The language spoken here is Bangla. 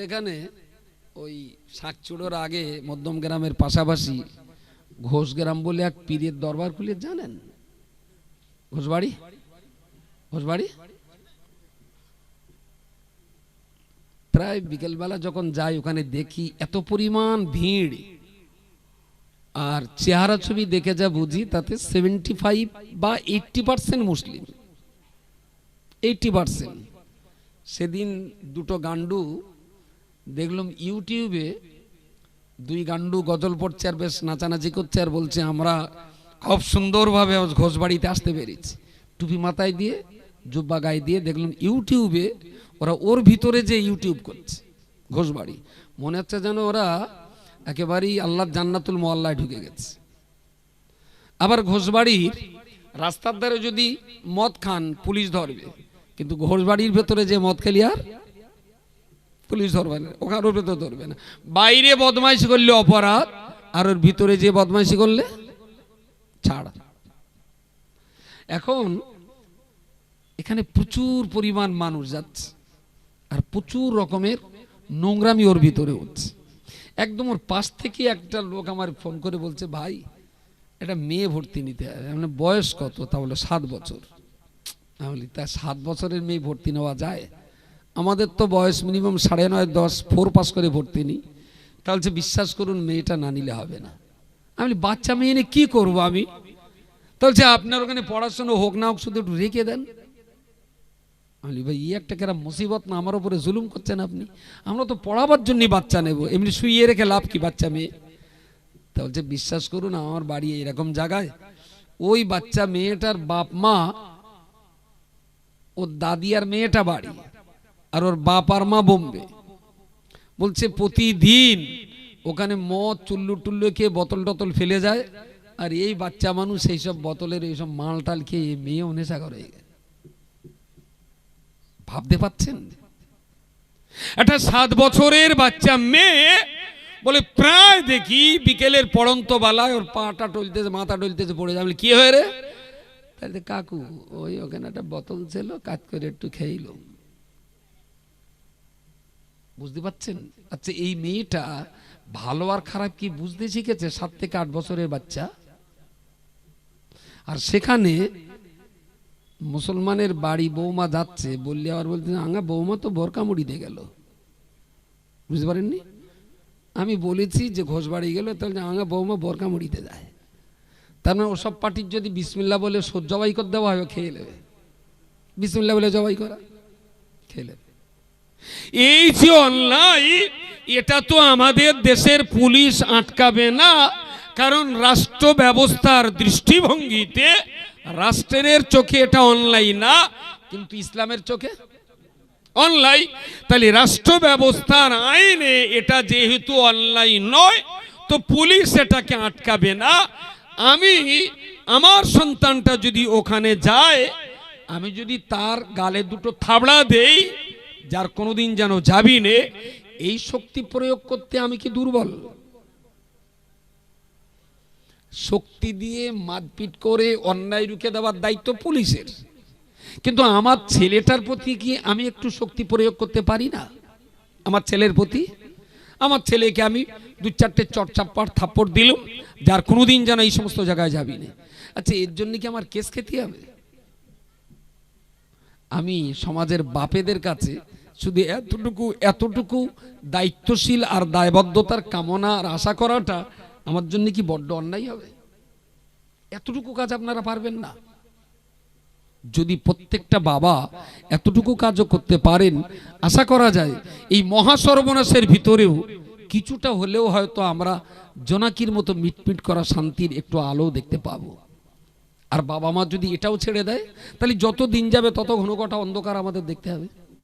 এখানে ওই শাকচুড়োর আগে মধ্যম গ্রামের পাশাপাশি ঘোষ গ্রাম বলে এক পীরের দরবার খুলে, জানেন? ঘোষবাড়ি? ঘোষবাড়ি? প্রায় বিকেলবেলা যখন যাই, ওখানে দেখি এত পরিমাণ ভিড়। আর চেহারা ছবি দেখে যা বুঝি, তাতে সেভেন্টি ফাইভ বা eighty percent Muslim. Eighty percent সেদিন দুটো গান্ডু দেখলাম ইউটিউবে দুই গান্ডু গজল পড়ছে আর বেশ নাচানাচি করছে আর বলছে, আমরা খুব সুন্দরভাবে আজ ঘোষবাড়িতে আসতে পেরেছি। টুপি মাথায় দিয়ে, জুব্বা গায়ে দিয়ে দেখলাম ইউটিউবে ওরা ওর ভিতরে যে ইউটিউব করছে, ঘোষবাড়ি, মনে হচ্ছে যেন ওরা একেবারেই আল্লাহর জান্নাতুল মোয়াল্লায় ঢুকে গেছে। আবার ঘোষবাড়ির রাস্তার ধারে যদি মদ খান, পুলিশ ধরবে, কিন্তু ঘোষবাড়ির ভেতরে যে মদ খেলি আর পুলিশ ধরবে না, ওখানে ওর ভেতরে ধরবে না। বাইরে বদমাইশি করলে অপরাধ, আর ওর ভিতরে যে বদমাইশি করলে, ছাড়। এখন এখানে প্রচুর পরিমাণ মানুষ যাচ্ছে, আর প্রচুর রকমের নোংরামি ওর ভিতরে হচ্ছে। একদম ওর পাশ থেকে একটা লোক আমার ফোন করে বলছে, ভাই এটা মেয়ে ভর্তি নিতে মানে বয়স কত? তা বলে সাত বছর। আমি বলি, তা সাত বছরের মেয়ে ভর্তি নেওয়া যায়? আমাদের তো বয়স মিনিমাম সাড়ে নয়, দশ ফোর পাস করে ভর্তি নিই। তাহলে বিশ্বাস করুন, মেয়েটা না নিলে হবে না। আমি বাচ্চা মেয়ে নিয়ে কী করব আমি? তাহলে আপনার ওখানে পড়াশোনা হোক না হোক, শুধু একটু রেখে দেন। আমি ভাই, ই একটা কেরা মুসিবত না, আমার উপরে জুলুম করছেন আপনি? আমরা তো পড়াবার জন্যই বাচ্চা নেব। এমনি শুইয়ে রেখে লাভ কি বাচ্চা মেয়ে? তা বলছে বিশ্বাস করুন, আমার বাড়ি এরকম জায়গায় ওই বাচ্চা মেয়েটার বাপ মা, ওর দাদি আর মেয়েটা বাড়ি। আর ওর বাপ আর মা বোম্বে। বলছে, প্রতিদিন ওখানে মদ, চুল্লু টুল্লু খেয়ে বোতল টতল ফেলে যায়, আর এই বাচ্চা মানুষ সেই সব বোতলের এইসব মাল টাল খেয়ে মেয়েও নেশা করে ভাবতে পাচ্ছেন একটা সাত বছরের বাচ্চা মেয়ে বলে, প্রায় দেখি বিকেলের পড়ন্ত বেলায় ওর পাটা টলতেছে, মাথা টলতেছে, পড়ে যাবে কি হয়ে রে? কাকু, ওই ওখানে একটা বোতল ছিল, কাজ করে একটু খেইল বুঝতে পাচ্ছেন আচ্ছা এই মেয়েটা ভালো আর খারাপ কি বুঝতে শিখেছে সাত থেকে আট বছরের বাচ্চা? আর সেখানে মুসলমানের বাড়ি বৌমা যাচ্ছে, বললে আবার বলতে আঙা বৌমা তো বোরকা মুড়িতে গেল। বুঝতে পারেননি? আমি বলেছি যে ঘোষ বাড়ি গেল, তাহলে আঙা বৌমা বোরকা মুড়িতে যায়। তার মানে ওসব পার্টির যদি বিসমিল্লা বলে জবাই করে দেওয়া হয় খেয়ে নেবে। বিসমিল্লা বলে জবাই করা, খেয়ে নেবে। এই যে অন্যায়, এটা তো আমাদের দেশের পুলিশ আটকাবে না, কারণ রাষ্ট্র ব্যবস্থার দৃষ্টিভঙ্গিতে রাষ্ট্রের চোখে এটা অনলাইন না, কিন্তু ইসলামের চোখে অনলাইন তাহলে রাষ্ট্র ব্যবস্থার আইনে এটা যেহেতু অনলাইন নয়, তো পুলিশ এটাকে আটকাবে না। আমি, আমার সন্তানটা যদি ওখানে যায়, আমি যদি তার গালে দুটো থাবড়া দেই যার কোনোদিন যেন যাবি নে, এই শক্তি প্রয়োগ করতে আমি কি দুর্বল? শক্তি দিয়ে মারপিট করে অন্যায় রুখে দেওয়ার দায়িত্ব পুলিশের। কিন্তু আমার ছেলেটার প্রতি কি আমি একটু শক্তি প্রয়োগ করতে পারি না? আমার ছেলের প্রতি? আমার ছেলেকে আমি দু চারটে চটচাপ্পার থাপ্পড় দিলাম, যার কোনোদিন যেন এই সমস্ত জায়গায় যাবি না। আচ্ছা এর জন্য কি আমার কেস খেতে হবে? আমি সমাজের বাপেদের কাছে শুধু এতটুকু এতটুকু দায়িত্বশীল আর দায়বদ্ধতার কামনা আর আশা করাটা আমার জন্য কি বড্ড অন্যায় হবে? এতটুকু কাজ আপনারা পারবেন না। যদি প্রত্যেকটা বাবা এতটুকু কাজও করতে পারেন, আশা করা যায় এই মহাসর্বনাশের ভিতরেও কিছুটা হলেও হয়তো আমরা জোনাকির মতো মিটমিট করা শান্তির একটু আলো দেখতে পাবো। আর বাবা মা যদি এটাও ছেড়ে দেয়, তাহলে যত দিন যাবে তত ঘন কটা অন্ধকার আমাদের দেখতে হবে।